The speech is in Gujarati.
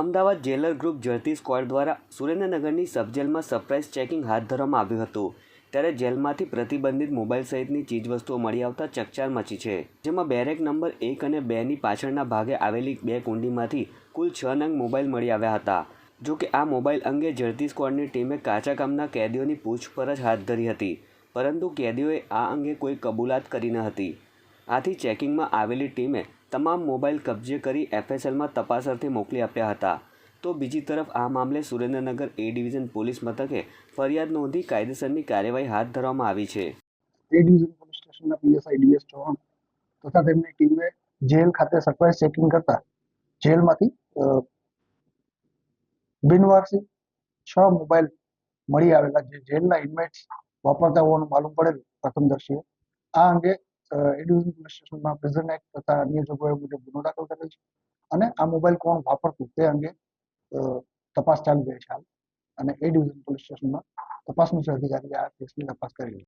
અમદાવાદ જેલર ગ્રુપ ઝડપી સ્ક્વોડ દ્વારા સુરેન્દ્રનગરની સબજેલમાં સરપ્રાઇઝ ચેકિંગ હાથ ધરવામાં આવ્યું હતું. ત્યારે જેલમાંથી પ્રતિબંધિત મોબાઈલ સહિતની ચીજવસ્તુઓ મળી આવતા ચકચાર મચી છે. જેમાં બેરેક નંબર એક અને બેની પાછળના ભાગે આવેલી બે કુંડીમાંથી કુલ છ નંગ મોબાઈલ મળી આવ્યા હતા. જો કે આ મોબાઈલ અંગે ઝડપી સ્ક્વોડની ટીમે કાચા કામના કેદીઓની પૂછપરછ હાથ ધરી હતી. પરંતુ કેદીઓએ આ અંગે કોઈ કબૂલાત કરી ન હતી. આથી ચેકિંગમાં આવેલી ટીમે તમામ મોબાઈલ કબજે કરી એફએસએલમાં તપાસ અર્થે મોકલી આપ્યા હતા. તો બીજી તરફ આ મામલે સુરેન્દ્રનગર એ ડિવિઝન પોલીસ મથકે ફરિયાદ નોંધી કાયદેસરની કાર્યવાહી હાથ ધરવામાં આવી છે. એ ડિવિઝન પોલીસ સ્ટેશનના પીએસઆઈ ડીએસ ચૌહાણ તથા તેમની ટીમે જેલ ખાતે સરપ્રાઇઝ ચેકિંગ કરતા જેલમાંથી બિનવારસી છ મોબાઈલ મળી આવેલા જે જેલના ઇન્મેટ્સ વાપરતા હોવાનું માલુમ પડેલ પ્રથમદર્શીએ આ અંગે અ, એ ડિવિઝન પોલીસ સ્ટેશનમાં પ્રિઝન એક્ટ તથા અન્ય જોગવાઈઓ મુજબ ગુનો દાખલ કરેલ છે અને આ મોબાઈલ કોણ વાપરતું તે અંગે તપાસ ચાલી રહી છે હાલ. અને એ ડિવિઝન પોલીસ સ્ટેશનમાં તપાસની અધિકારી આ કેસની તપાસ કરી